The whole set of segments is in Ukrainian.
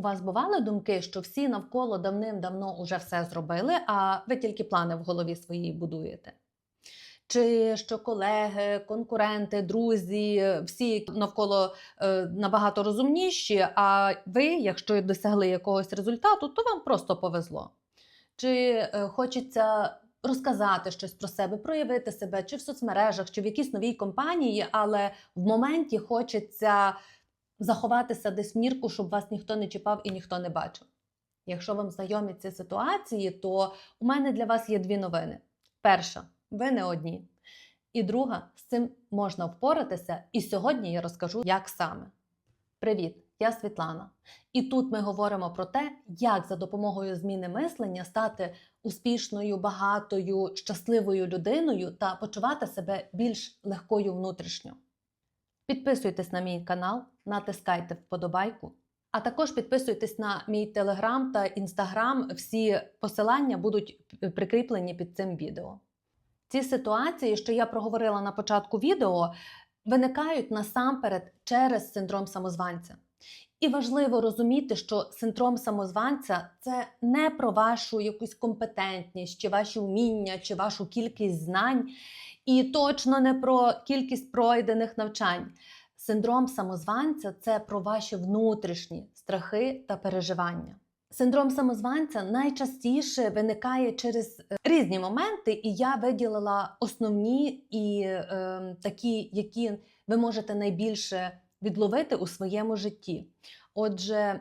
У вас бували думки, що всі навколо давним-давно уже все зробили, а ви тільки плани в голові своїй будуєте? Чи що колеги, конкуренти, друзі, всі навколо е, набагато розумніші, а ви, якщо досягли якогось результату, то вам просто повезло? Чи е, хочеться розказати щось про себе, проявити себе, чи в соцмережах, чи в якійсь новій компанії, але в моменті хочеться заховатися десь в нірку, щоб вас ніхто не чіпав і ніхто не бачив. Якщо вам знайомі ці ситуації, то у мене для вас є дві новини. Перша, ви не одні. І друга, з цим можна впоратися. І сьогодні я розкажу, як саме. Привіт, я Світлана. І тут ми говоримо про те, як за допомогою зміни мислення стати успішною, багатою, щасливою людиною та почувати себе більш легкою внутрішньо. Підписуйтесь на мій канал, натискайте вподобайку, а також підписуйтесь на мій телеграм та інстаграм. Всі посилання будуть прикріплені під цим відео. Ці ситуації, що я проговорила на початку відео, виникають насамперед через синдром самозванця. І важливо розуміти, що синдром самозванця це не про вашу якусь компетентність, чи ваші вміння, чи вашу кількість знань, і точно не про кількість пройдених навчань. Синдром самозванця це про ваші внутрішні страхи та переживання. Синдром самозванця найчастіше виникає через е, різні моменти, і я виділила основні і е, такі, які ви можете найбільше відловити у своєму житті. Отже,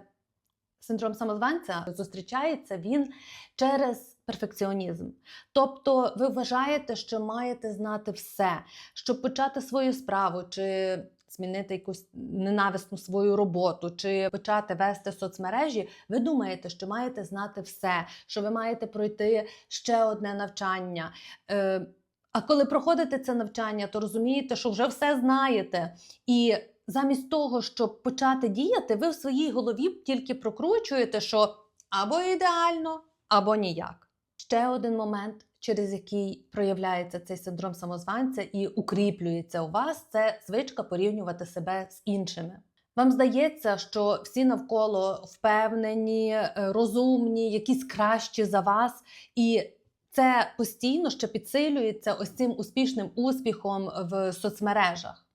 синдром самозванця зустрічається він через перфекціонізм. Тобто, ви вважаєте, що маєте знати все, щоб почати свою справу, чи змінити якусь ненависну свою роботу, чи почати вести соцмережі, ви думаєте, що маєте знати все, що ви маєте пройти ще одне навчання. Е, а коли проходите це навчання, то розумієте, що вже все знаєте. І замість того, щоб почати діяти, ви в своїй голові тільки прокручуєте, що або ідеально, або ніяк. Ще один момент, через який проявляється цей синдром самозванця і укріплюється у вас, це звичка порівнювати себе з іншими. Вам здається, що всі навколо впевнені, е, розумні, якісь кращі за вас, і це постійно ще підсилюється ось цим успішним успіхом в соцмережах.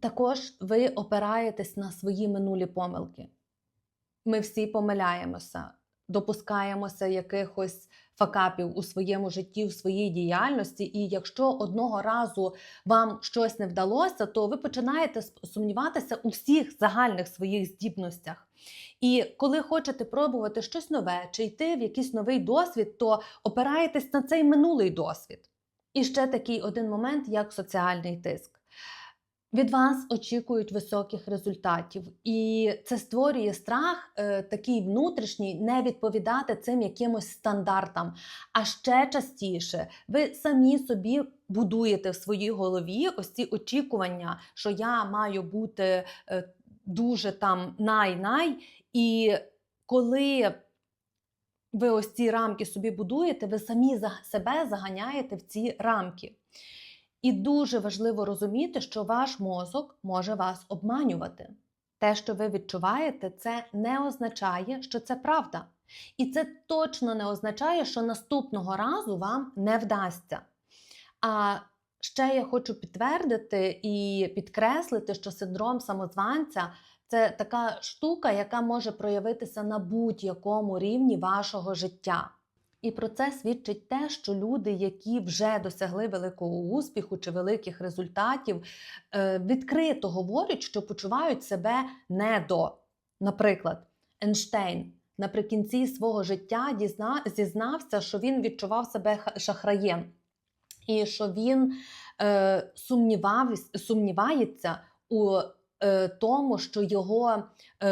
Також ви опираєтесь на свої минулі помилки. Ми всі помиляємося, допускаємося якихось факапів у своєму житті, у своїй діяльності. І якщо одного разу вам щось не вдалося, то ви починаєте сумніватися у всіх загальних своїх здібностях. І коли хочете пробувати щось нове чи йти в якийсь новий досвід, то опираєтесь на цей минулий досвід. І ще такий один момент, як соціальний тиск. Від вас очікують високих результатів, і це створює страх, е, такий внутрішній, не відповідати цим якимось стандартам. А ще частіше ви самі собі будуєте в своїй голові ось ці очікування, що я маю бути е, дуже там най-най. І коли ви ось ці рамки собі будуєте, ви самі себе заганяєте в ці рамки. І дуже важливо розуміти, що ваш мозок може вас обманювати. Те, що ви відчуваєте, це не означає, що це правда. І це точно не означає, що наступного разу вам не вдасться. А ще я хочу підтвердити і підкреслити, що синдром самозванця це така штука, яка може проявитися на будь-якому рівні вашого життя. І про це свідчить те, що люди, які вже досягли великого успіху чи великих результатів, е, відкрито говорять, що почувають себе недо. Наприклад, Ейнштейн наприкінці свого життя зізнався, що він відчував себе шахраєм, і що він е, сумнівав, сумнівається у е, тому, що його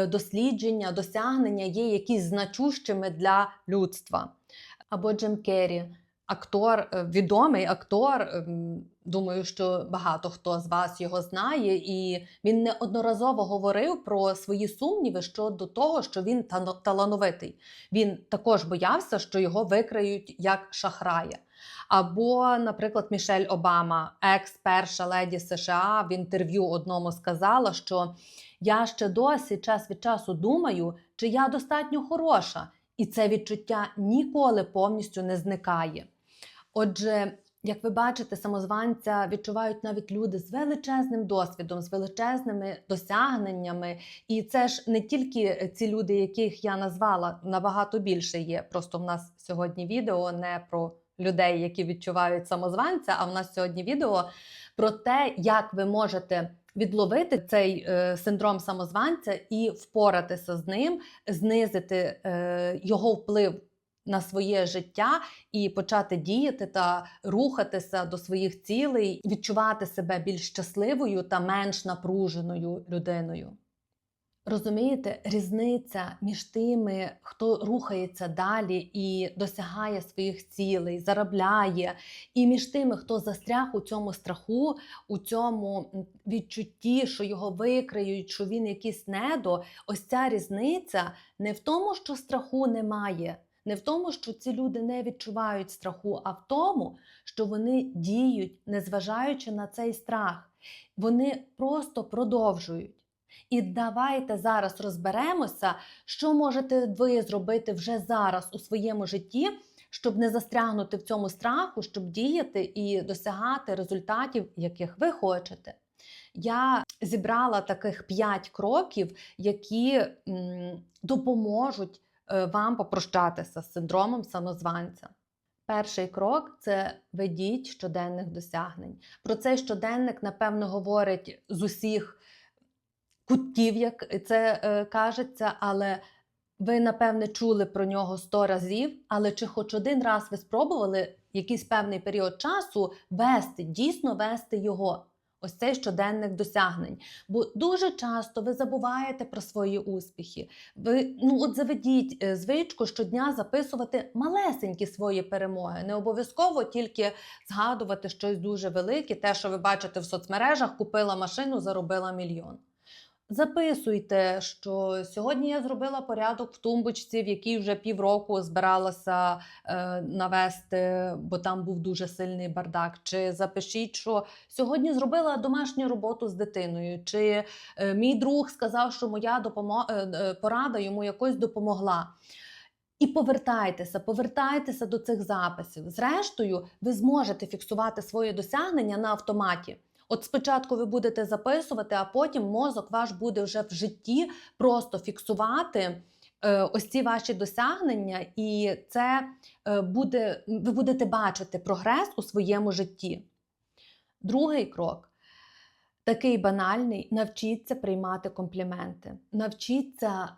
дослідження, досягнення є якісь значущими для людства або Джим Керрі, актор, е, відомий актор. Ем, думаю, що багато хто з вас його знає, і він неодноразово говорив про свої сумніви щодо того, що він талановитий. Він також боявся, що його викриють як шахрая. Або, наприклад, Мішель Обама, екс-перша леді США, в інтерв'ю одному сказала, що Я ще досі час від часу думаю, чи я достатньо хороша, і це відчуття ніколи повністю не зникає. Отже, як ви бачите, самозванця відчувають навіть люди з величезним досвідом, з величезними досягненнями. І це ж не тільки ці люди, яких я назвала, набагато більше є. Просто в нас сьогодні відео не про людей, які відчувають самозванця, а в нас сьогодні відео про те, як ви можете відловити цей е, синдром самозванця і впоратися з ним, знизити е, його вплив на своє життя і почати діяти та рухатися до своїх цілей, відчувати себе більш щасливою та менш напруженою людиною. Розумієте, різниця між тими, хто рухається далі і досягає своїх цілей, заробляє, і між тими, хто застряг у цьому страху, у цьому відчутті, що його викриють, що він якийсь недо. Ось ця різниця не в тому, що страху немає, не в тому, що ці люди не відчувають страху, а в тому, що вони діють, незважаючи на цей страх. Вони просто продовжують. І давайте зараз розберемося, що можете ви зробити вже зараз у своєму житті, щоб не застрягнути в цьому страху, щоб діяти і досягати результатів, яких ви хочете. Я зібрала таких 5 кроків, які допоможуть е, вам попрощатися з синдромом самозванця. Перший крок це ведіть щоденних досягнень. Про цей щоденник, напевно, говорить з усіх куттів, як це е, кажеться, але ви, напевне, чули про нього сто разів. Але чи хоч один раз ви спробували якийсь певний період часу вести, дійсно вести його? Ось цей щоденник досягнень. Бо дуже часто ви забуваєте про свої успіхи. Ви ну от заведіть е, звичку щодня записувати малесенькі свої перемоги. Не обов'язково тільки згадувати щось дуже велике, те, що ви бачите в соцмережах, купила машину, заробила мільйон. Записуйте, що сьогодні я зробила порядок в тумбочці, в якій вже півроку збиралася е, навести, бо там був дуже сильний бардак. Чи запишіть, що сьогодні зробила домашню роботу з дитиною, чи е, мій друг сказав, що моя допомо... е, е, порада йому якось допомогла. І повертайтеся, повертайтеся до цих записів. Зрештою, ви зможете фіксувати свої досягнення на автоматі. От спочатку ви будете записувати, а потім мозок ваш буде вже в житті просто фіксувати е, ось ці ваші досягнення, і це е, буде, ви будете бачити прогрес у своєму житті. Другий крок. Такий банальний: навчіться приймати компліменти. Навчіться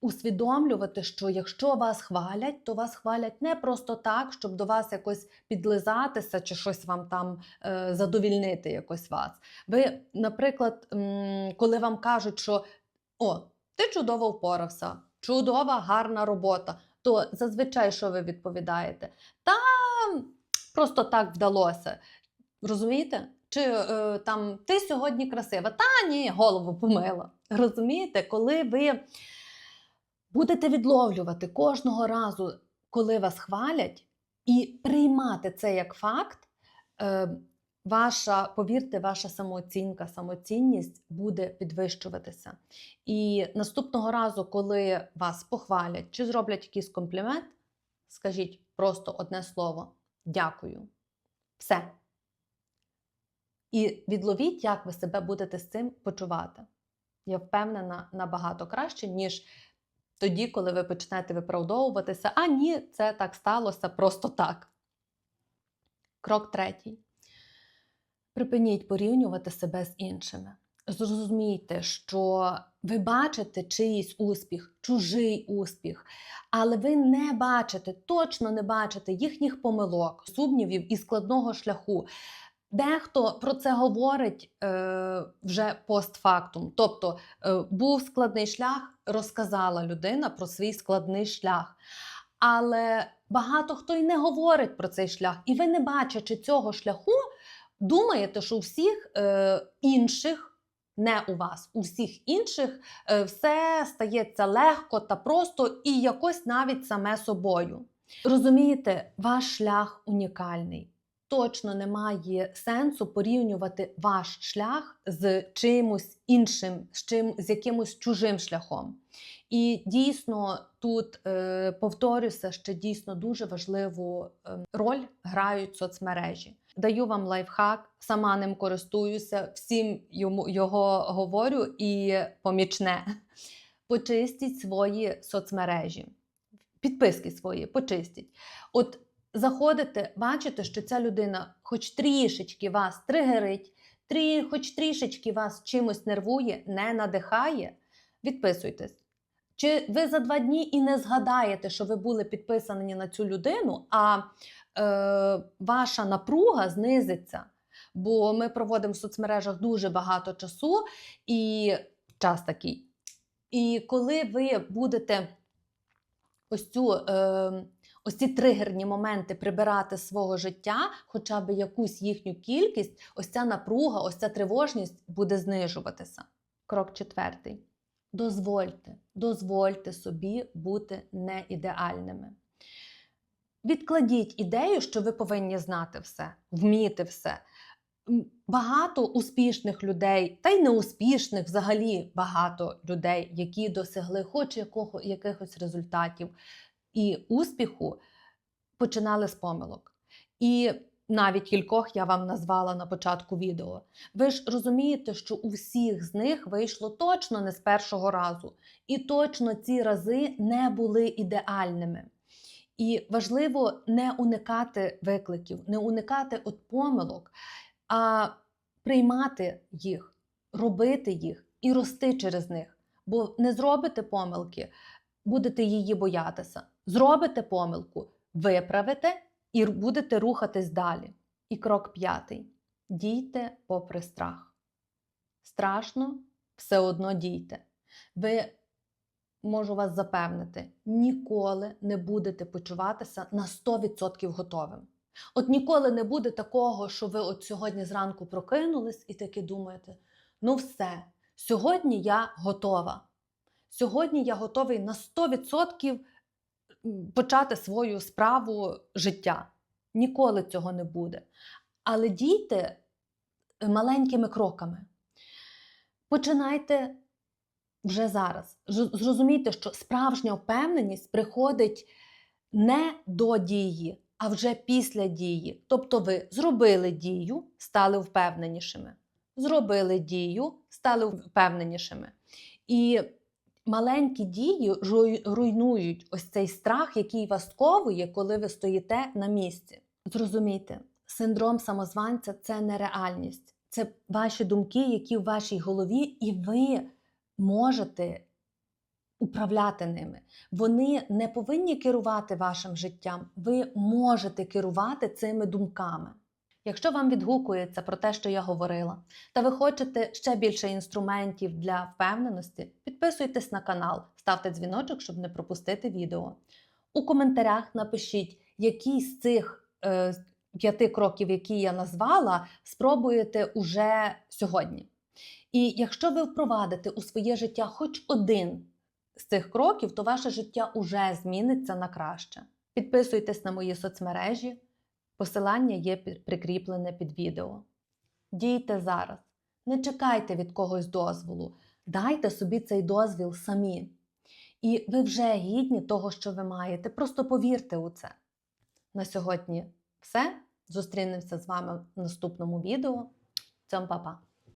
усвідомлювати, що якщо вас хвалять, то вас хвалять не просто так, щоб до вас якось підлизатися чи щось вам там е, задовільнити якось вас. Ви, наприклад, м, коли вам кажуть, що о, ти чудово впорався, чудова, гарна робота, то зазвичай що ви відповідаєте? Та просто так вдалося. Розумієте? Чи е, там ти сьогодні красива? Та ні, голову помила. Розумієте, коли ви будете відловлювати кожного разу, коли вас хвалять, і приймати це як факт, е, ваша, повірте, ваша самооцінка, самоцінність буде підвищуватися. І наступного разу, коли вас похвалять чи зроблять якийсь комплімент, скажіть просто одне слово дякую. Все. І відловіть, як ви себе будете з цим почувати. Я впевнена набагато краще, ніж тоді, коли ви почнете виправдовуватися, а ні, це так сталося просто так. Крок третій. Припиніть порівнювати себе з іншими. Зрозумійте, що ви бачите чиїсь успіх, чужий успіх, але ви не бачите, точно не бачите їхніх помилок, сумнівів і складного шляху. Дехто про це говорить е, вже постфактум. Тобто е, був складний шлях, розказала людина про свій складний шлях. Але багато хто й не говорить про цей шлях. І ви, не бачачи цього шляху, думаєте, що у всіх е, інших, не у вас, у всіх інших е, все стається легко та просто і якось навіть саме собою. Розумієте, ваш шлях унікальний. Точно немає сенсу порівнювати ваш шлях з чимось іншим, з чим з якимось чужим шляхом. І дійсно тут е, повторюся, що дійсно дуже важливу е, роль грають соцмережі. Даю вам лайфхак, сама ним користуюся, всім йому його говорю і помічне. Почистіть свої соцмережі, підписки свої, почистіть. От заходите, бачите, що ця людина хоч трішечки вас тригерить, трі, хоч трішечки вас чимось нервує, не надихає, відписуйтесь. Чи ви за два дні і не згадаєте, що ви були підписані на цю людину, а е, ваша напруга знизиться? Бо ми проводимо в соцмережах дуже багато часу, і час такий. І коли ви будете ось цю. Е, ось ці тригерні моменти прибирати свого життя, хоча б якусь їхню кількість, ось ця напруга, ось ця тривожність буде знижуватися. Крок четвертий. Дозвольте, дозвольте собі бути неідеальними. Відкладіть ідею, що ви повинні знати все, вміти все. Багато успішних людей, та й неуспішних взагалі багато людей, які досягли хоч якого, якихось результатів і успіху, починали з помилок. І навіть кількох я вам назвала на початку відео. Ви ж розумієте, що у всіх з них вийшло точно не з першого разу, і точно ці рази не були ідеальними. І важливо не уникати викликів, не уникати от помилок, а приймати їх, робити їх і рости через них. Бо не зробите помилки, будете її боятися. Зробите помилку, виправите і будете рухатись далі. І крок п'ятий: дійте попри страх. Страшно, все одно дійте. Ви можу вас запевнити, ніколи не будете почуватися на 100% готовим. От ніколи не буде такого, що ви от сьогодні зранку прокинулись і таки думаєте: ну все, сьогодні я готова. Сьогодні я готовий на 100% почати свою справу життя. Ніколи цього не буде. Але дійте маленькими кроками. Починайте вже зараз. Зрозумійте, що справжня впевненість приходить не до дії, а вже після дії. Тобто ви зробили дію, стали впевненішими. Зробили дію, стали впевненішими. І маленькі дії руйнують ось цей страх, який вас сковує, коли ви стоїте на місці. Зрозумійте, синдром самозванця це не реальність, це ваші думки, які в вашій голові, і ви можете управляти ними. Вони не повинні керувати вашим життям. Ви можете керувати цими думками. Якщо вам відгукується про те, що я говорила, та ви хочете ще більше інструментів для впевненості, підписуйтесь на канал, ставте дзвіночок, щоб не пропустити відео. У коментарях напишіть, які з цих е, п'яти кроків, які я назвала, спробуєте уже сьогодні. І якщо ви впровадите у своє життя хоч один з цих кроків, то ваше життя уже зміниться на краще. Підписуйтесь на мої соцмережі, посилання є прикріплене під відео. Дійте зараз, не чекайте від когось дозволу, дайте собі цей дозвіл самі. І ви вже гідні того, що ви маєте. Просто повірте у це. На сьогодні все. Зустрінемося з вами в наступному відео. Цьом па-па!